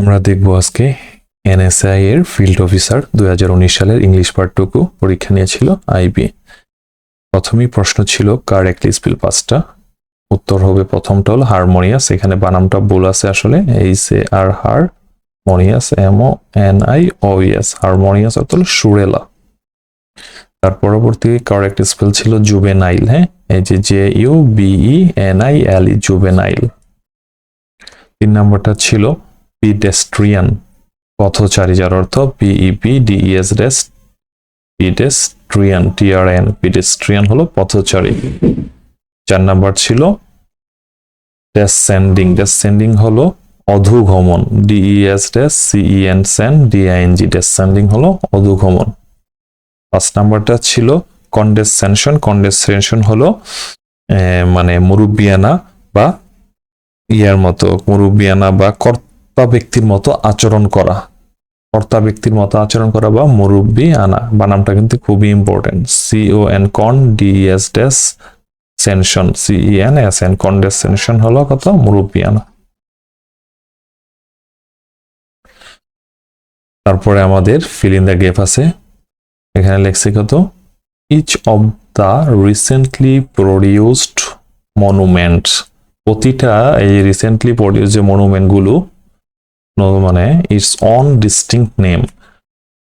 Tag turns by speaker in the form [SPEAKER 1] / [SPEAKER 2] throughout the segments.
[SPEAKER 1] আমরা দেখব আজকে এনএসআই এর ফিল্ড অফিসার দুই হাজার উনিশ সালের ইংলিশ পার্টটুকু পরীক্ষা নিয়েছিল আইবি প্রথমেই প্রশ্ন ছিল, কার কারেক্টলি স্পেল পাঁচটা উত্তর হবে প্রথমটা হল হারমোনিয়াস, এখানে বানামটা ভুল আছে আসলে H A R harmonious M O N I O S harmonious অর্থ হলো সুরেলা। তার পরবর্তী কারেক্ট স্পেল ছিল জুবেনাইল হ্যাঁ? এই যে J U V E N I L E juvenile তিন নম্বরটা ছিল পিডেস্ট্রিয়ান পথচারী, যার অর্থ P E P D E S des pedestrian T R N pedestrian হলো পথচারী। চার নাম্বার ছিল ডেসেন্ডিং ডেসেন্ডিং হলো অধুগমন D E S des C E N cen D I N G descending হলো অধুগমন। পাঁচ নাম্বারটা ছিল কন্ডেসেনশন কন্ডেসেনশন হলো মানে মুরব্বিয়ানা বা ইয়ার মতো, মুরব্বিয়ানা বা কর্তা ব্যক্তির মতো আচরণ করা। কর্তা ব্যক্তির মতো আচরণ করা বা মুরব্বি আনা বানামটা কিন্তু খুবই important C O N con D S des sension C E N S N condensation হলো কত? মুরব্বি আনা। তারপরে আমাদের ফিল ইন দ্য গেপ আছে। এখানে লেখছে কত? Each of the recently produced monument প্রতিটা এই রিসেন্টলি প্রডিউস যে মনুমেন্টগুলো মানে ইটস অন ডিস্টিংক্ট নেম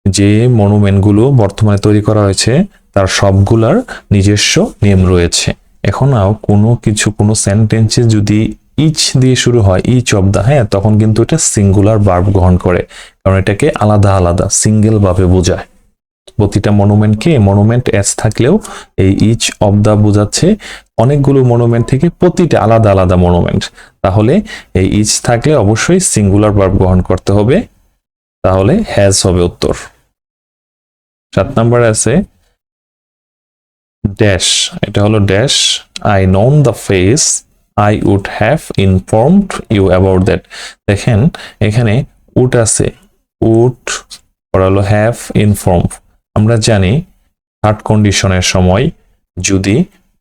[SPEAKER 1] যে মনুমেন্টগুলো বর্তমানে তৈরি করা হয়েছে, তার সবগুলার নিজস্ব নেম রয়েছে। এখন কোনো কিছু, কোনো সেন্টেন্সে যদি ইচ দিয়ে শুরু হয় ইচ অফ দা হ্যাঁ তখন কিন্তু এটা সিঙ্গুলার বার্ব গ্রহণ করে। কারণ এটাকে আলাদা আলাদা সিঙ্গেল ভাবে বোঝায়। প্রতিটা মনুমেন্টকে মনুমেন্ট এস থাকলেও এই ইচ অফ দা বোঝাচ্ছে। অনেকগুলো মনুমেন্ট থেকে প্রতিটা আলাদা আলাদা মনুমেন্ট তাহলে এই ইচ থাকলে অবশ্যই সিঙ্গুলার ভার্ব গ্রহণ করতে হবে। তাহলে হ্যাজ হবে উত্তর। সাত নাম্বার আছে ড্যাশ এটা হলো dash I known the face I would have informed you about that দেখেন, এখানে উড আছে। উড ওরা হলো হ্যাভ ইনফর্ম আমরা জানি থার্ড কন্ডিশনের সময় যদি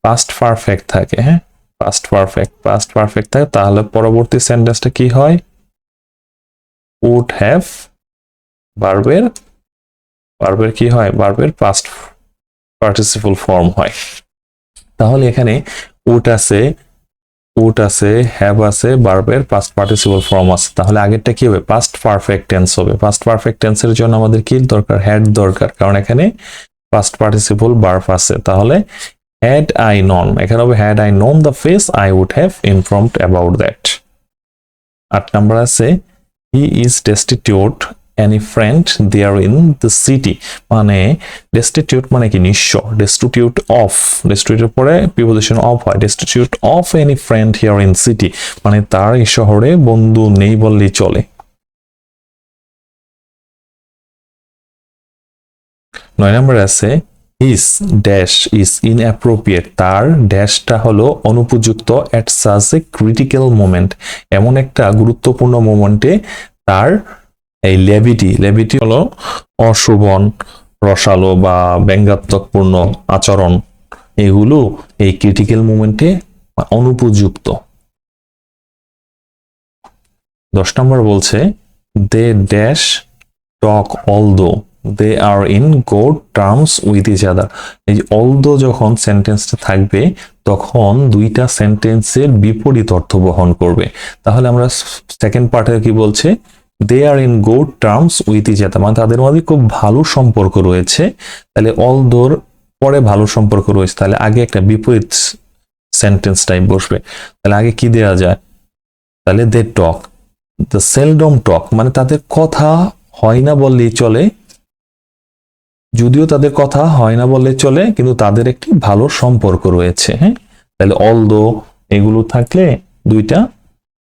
[SPEAKER 1] পাস্ট পারফেক্ট থাকে হ্যাঁ? পাস্ট পারফেক্ট পাস্ট পারফেক্ট থাকে, তাহলে পরবর্তী সেন্টেন্সটা কি হয়? উড হ্যাভ বার্বের বার্বের কি হয়? বার্বের পাস্ট পার্টিসিপল ফর্ম হয়। তাহলে এখানে উড আছে উড আছে হ্যাভ আছে বার্বের পাস্ট পার্টিসিপল ফর্ম আছে। তাহলে আগেরটা কি হবে? পাস্ট পারফেক্ট টেন্স হবে। পাস্ট পারফেক্ট টেন্সের জন্য আমাদের কি দরকার? হ্যাড দরকার। কারণ এখানে পাস্ট পার্টিসিপল বার্ব আছে। তাহলে হ্যাড আই নন এখানে হবে had I known the face I would have informed about that আট নাম্বার আছে he is destitute any friend there in the city মানে ডেস্টিটিউট মানে কি? নিঃস্ব। ডেস্টিটিউট অফ ডেস্টিটিউট পরে প্রিপোজিশন অফ হয়। Destitute of any friend here in city মানে তার এই শহরে বন্ধু নেই বললেই চলে। নয় নম্বর আছে ইস ড্যাশ ইজ ইনঅ্যাপ্রোপ্রিয়েট তার ড্যাশটা হলো অনুপযুক্ত অ্যাট সাজ এ ক্রিটিক্যাল মোমেন্ট এমন একটা গুরুত্বপূর্ণ মোমেন্টে তার এই লেভিটি লেভিটি হলো অশোভন, রসালো বা ব্যঙ্গাত্মকপূর্ণ আচরণ। এগুলো এই ক্রিটিক্যাল মোমেন্টে অনুপযুক্ত। দশ নম্বর বলছে they dash talk although they are in good terms with each other এই যে অলদো যখন সেন্টেন্সটা থাকবে, তখন দুইটা সেন্টেন্সের বিপরীত অর্থ বহন করবে। তাহলে আমরা সেকেন্ড পার্টে কি বলছে? They are in good terms with each other মানে তাদের মধ্যে খুব ভালো সম্পর্ক রয়েছে। তাহলে অলদোর পরে ভালো সম্পর্ক রয়েছে, তাহলে আগে একটা বিপরীত সেন্টেন্স টাইপ বসবে। তাহলে আগে কি দেওয়া যায়? তাহলে দে টক দ্য সেলডম টক মানে তাদের কথা হয় না বললেই চলে। যদিও তাদের কথা হয় না বললে চলে, কিন্তু তাদের একটি ভালো সম্পর্ক রয়েছে হ্যাঁ? তাহলে অল দো এগুলো থাকলে দুইটা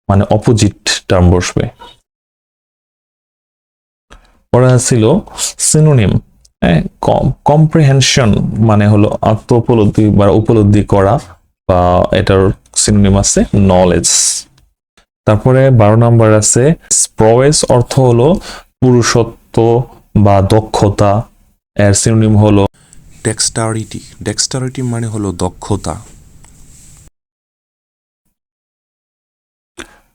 [SPEAKER 1] মানে অপোজিট টার্ম বসবে। পরে ছিল সিনোনিম কম্প্রিহেনশন মানে হলো আত্ম উপলব্ধি বা উপলব্ধি করা, বা এটার সিনোনিম আছে নলেজ তারপরে বারো নাম্বার আছে প্রবেশ অর্থ হলো পুরুষত্ব বা দক্ষতা এর সিনোনিম হলো
[SPEAKER 2] ডেক্সটারিটি ডেক্সটারিটি মানে হলো দক্ষতা।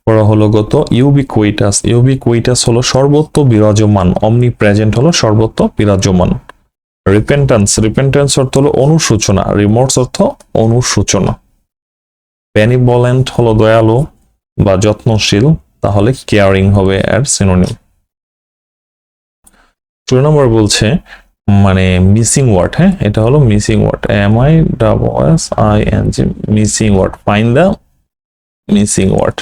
[SPEAKER 1] পড়া হলো গত ইউবিকুইটাস ইউবিকুইটাস হলো সর্বত্র বিরাজমান। অমনি প্রেজেন্ট হলো সর্বত্র বিরাজমান। রিপেন্টেন্স রিপেন্টেন্স অর্থ হলো অনুসূচনা রিমোর্স অর্থ অনুসূচনা বেনিবলেন্ট হলো দয়ালু বা যত্নশীল তাহলে কেয়ারিং হবে এর সিনোনিম টু নম্বর বলছে মানে মিসিং ওয়ার্ড হ্যাঁ? এটা হলো missing word M I double S I N G missing word fine the missing word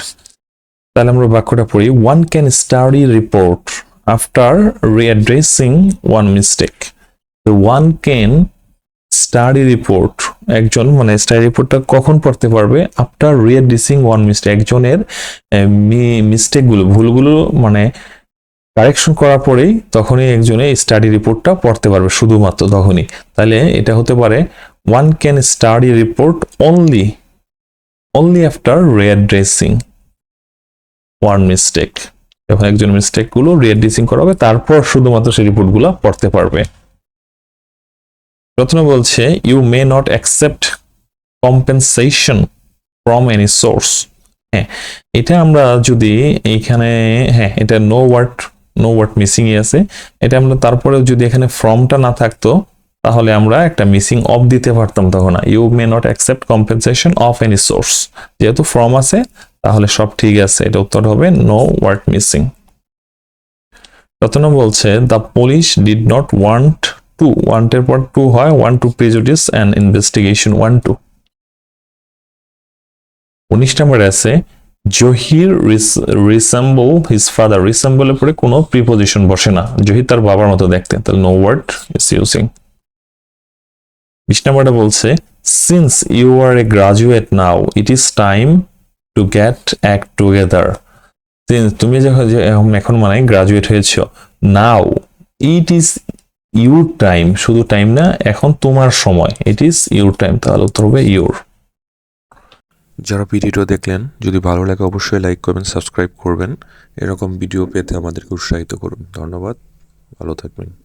[SPEAKER 1] তাহলে আমরা বাক্যটা পড়ি one can study report after readdressing one mistake one can study report একজন মানে স্টাডি রিপোর্টটা কখন পড়তে পারবে? আফটার রিঅ্যাড্রেসিং ওয়ান মিস্টেক একজনের মিস্টেকগুলো ভুলগুলো মানে কারেকশন করার পরেই তখনই একজনে স্টাডি রিপোর্টটা পড়তে পারবে শুধুমাত্র তখনই। তাহলে এটা হতে পারে one can study report only only after readdressing one mistake যখন একজন মিস্টেকগুলো গুলো রিঅ্যাড্রেসিং করা হবে তারপর শুধুমাত্র সেই রিপোর্টগুলো পড়তে পারবে। প্রথমে বলছে you may not accept compensation from any source হ্যাঁ এটা আমরা যদি এইখানে হ্যাঁ এটা no word no word missing আছে। এটা আমরা তারপরে যদি এখানে ফর্মটা না থাকতো, তাহলে আমরা একটা মিসিং অফ দিতে পারতাম তখন। You may not accept compensation of any source যেহেতু ফর্ম আছে, তাহলে সব ঠিক আছে। এটা উত্তর হবে নো ওয়ার্ড মিসিং প্রথমে বলছে the police did not want to ওয়ান্টের পর টু হয় want to prejudice and investigation want to উনিশ নম্বরে আছে জহির রিসেম্বল হিজ ফাদার রিসেম্বলের পরে কোনো প্রিপোজিশন বসে না। জহির তার বাবার মতো দেখতে। তাহলে নো ওয়ার্ড ইস ইউজিং বিশ নম্বরটা বলছে since you are a graduate now it is time to get act together তুমি যখন এখন মানে গ্রাজুয়েট হয়েছ now it is your time শুধু টাইম না, এখন তোমার সময়। ইট ইজ ইউর টাইম তাহলে উত্তর হবে ইউর
[SPEAKER 2] যারা ভিডিওটা দেখলেন, যদি ভালো লাগে অবশ্যই লাইক করবেন সাবস্ক্রাইব করবেন। এরকম ভিডিও পেতে আমাদেরকে উৎসাহিত করুন। ধন্যবাদ। ভালো থাকবেন।